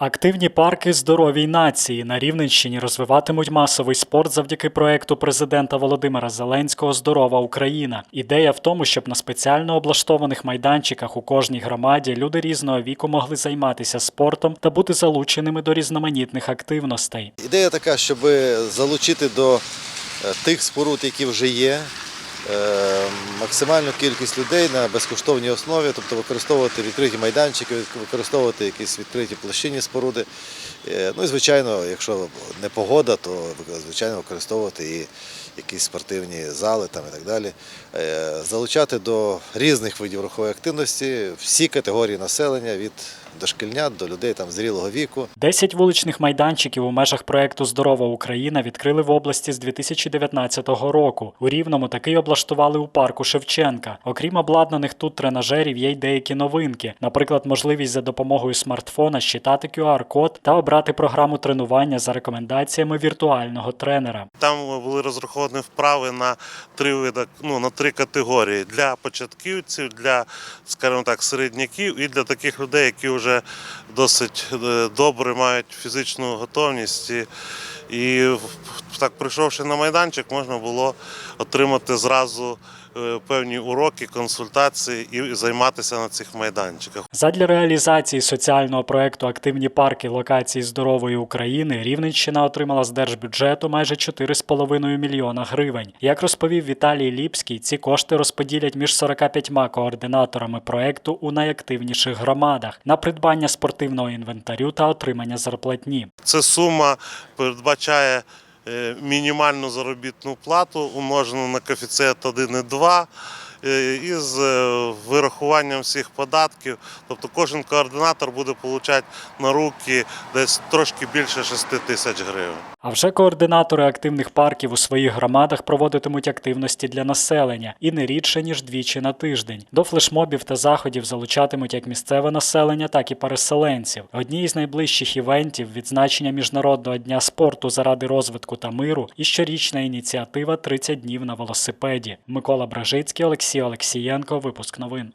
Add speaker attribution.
Speaker 1: Активні парки здоровій нації на Рівненщині розвиватимуть масовий спорт завдяки проекту президента Володимира Зеленського Здорова Україна. Ідея в тому, щоб на спеціально облаштованих майданчиках у кожній громаді люди різного віку могли займатися спортом та бути залученими до різноманітних активностей.
Speaker 2: Ідея така, щоб залучити до е, тих споруд, які вже є, максимальну кількість людей на безкоштовній основі, тобто використовувати відкриті майданчики, використовувати якісь відкриті площинні споруди. Е, Ну і звичайно, якщо не погода, то звичайно використовувати і якісь спортивні зали там і так далі. Е, Залучати до різних видів рухової активності всі категорії населення від дошкільнят до людей там зрілого віку.
Speaker 1: Десять вуличних майданчиків у межах проекту Здорова Україна відкрили в області з 2019 року. У Рівному такий облаштували у парку Шевченка. Окрім обладнаних тут тренажерів, є й деякі новинки, наприклад, можливість за допомогою смартфона щитати QR-код та обрати програму тренування за рекомендаціями віртуального тренера.
Speaker 3: Там були розраховані вправи на три види, ну на три категорії для початківців, для, скажімо так, середняків і для таких людей, які вже досить е, добре мають фізичну готовність. І, так, прийшовши на майданчик, можна було отримати зразу е, певні уроки, консультації і займатися на цих майданчиках.
Speaker 1: Задля реалізації соціального проекту Активні парки локації здорової України Рівненщина отримала з держбюджету майже 4,5 мільйона гривень. Як розповів Віталій Ліпський, ці кошти розподілять між 45 координаторами проекту у найактивніших громадах на придбання спортивного інвентарю та отримання зарплатні.
Speaker 3: Ця сума передбачає мінімальну заробітну плату, умножену на коефіцієнт 1,2 е, із е, вирахуванням всіх податків. Тобто кожен координатор буде отримати на руки десь трошки більше 6 тисяч гривень.
Speaker 1: А вже координатори активних парків у своїх громадах проводитимуть активності для населення і не рідше ніж двічі на тиждень. До флешмобів та заходів залучатимуть як місцеве населення, так і переселенців. Одні із найближчих івентів відзначення міжнародного дня спорту заради розвитку та миру і щорічна ініціатива «30 днів на велосипеді. Микола Бражицький, Олексій Олексієнко. Випуск новин.